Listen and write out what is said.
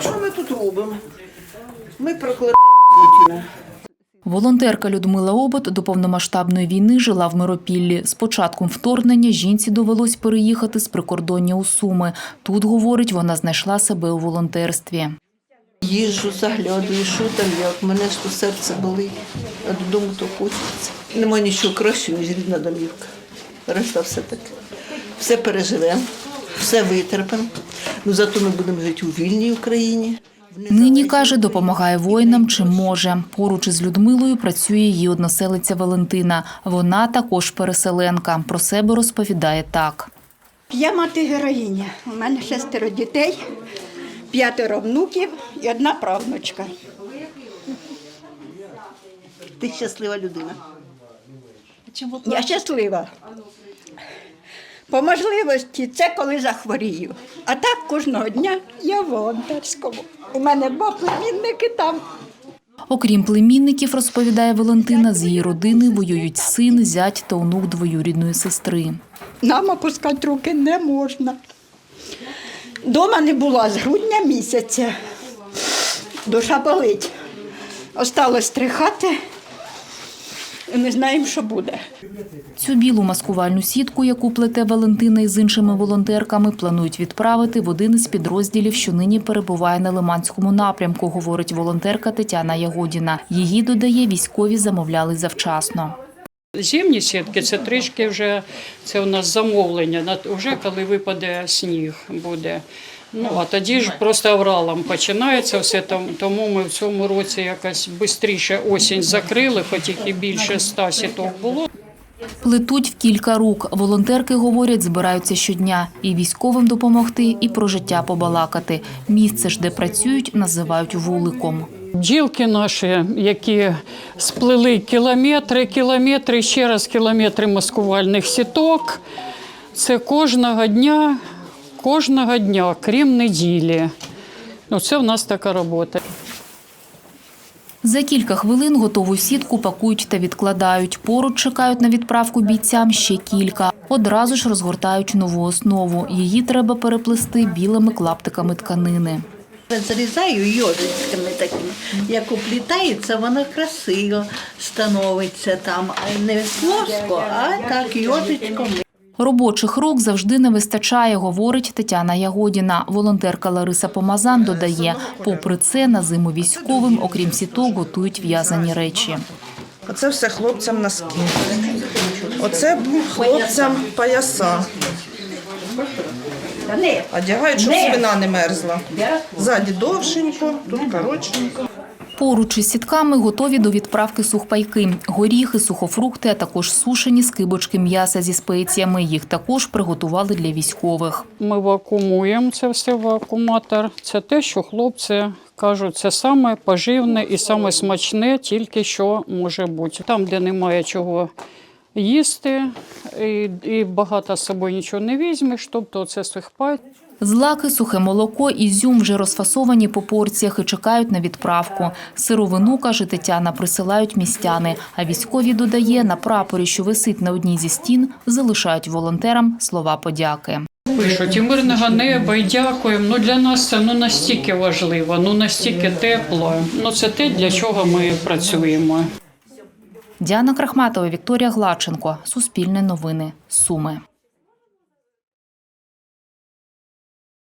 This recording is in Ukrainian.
Що ми тут робимо? Ми проклинаємо Путіна. Волонтерка Людмила Обот до повномасштабної війни жила в Миропіллі. З початком вторгнення жінці довелось переїхати з прикордоння у Суми. Тут, говорить, вона знайшла себе у волонтерстві. Їжджу, заглядаю, що там як. Мене ж то серце болить, а додому то хочеться. Нема нічого кращого, ніж рідна домівка. Решта все таке. Все переживемо, все витерпимо. Ну зато ми будемо жити у вільній Україні. Нині, каже, допомагає воїнам чим може. Поруч із Людмилою працює її односелиця Валентина. Вона також переселенка. Про себе розповідає так. Я мати героїня. У мене шестеро дітей, п'ятеро внуків і одна правнучка. Ти щаслива людина. Чому Я щаслива. По можливості це коли захворію. А так кожного дня я в волонтерському. У мене два племінники там. Окрім племінників, розповідає Валентина, з її родини воюють син, зять та онук двоюрідної сестри. Нам опускати руки не можна. Дома не була з грудня місяця. Душа болить. Осталось три хати. І не знаємо, що буде. Цю білу маскувальну сітку, яку плете Валентина із іншими волонтерками, планують відправити в один із підрозділів, що нині перебуває на Лиманському напрямку, говорить волонтерка Тетяна Ягодіна. Її додає, військові замовляли завчасно. Зимні сітки це трішки вже це у нас замовлення. на- Вже коли випаде сніг буде. Ну а тоді ж просто авралом починається все. там- Тому ми в цьому році якось швидше осінь закрили, хоч їх і більше ста сіток було. Плетуть в кілька рук. Волонтерки говорять, збираються щодня і військовим допомогти, і про життя побалакати. Місце ж, де працюють, називають вуликом. Бджілки наші, які сплели кілометри, кілометри, ще раз кілометри маскувальних сіток. Це кожного дня, кожного дня, крім неділі. Ну, це в нас така робота. За кілька хвилин готову сітку пакують та відкладають. Поруч чекають на відправку бійцям ще кілька. Одразу ж розгортають нову основу. Її треба переплести білими клаптиками тканини. Зарізаю йожичками такими. Як уплітається, воно красиво становиться там. А Не плоско, а так йожичком. Робочих рук завжди не вистачає, говорить Тетяна Ягодіна. Волонтерка Лариса Помазан додає, попри це на зиму військовим, окрім сіток, готують в'язані речі. Оце все хлопцям носки. Оце хлопцям пояса. Одягають, щоб спина не мерзла. Ззаді довшенько, тут коротшенько. Поруч із сітками готові до відправки сухпайки, горіхи, сухофрукти, а також сушені скибочки м'яса зі спеціями. Їх також приготували для військових. Ми вакуумуємо це все вакууматор. Це те, що хлопці кажуть, це саме поживне і саме смачне, тільки що може бути. Там, де немає чого їсти, і багато з собою нічого не візьмеш, тобто це сухпай. Злаки, сухе молоко, ізюм вже розфасовані по порціях і чекають на відправку. Сировину, каже Тетяна, присилають містяни. А військові додає, на прапорі, що висить на одній зі стін, залишають волонтерам слова подяки. Пишуть і мирного неба, і дякуємо. Ну для нас це ну настільки важливо, ну настільки тепло. Ну це те, для чого ми працюємо. Діана Крахматова, Вікторія Гладченко. Суспільне новини. Суми.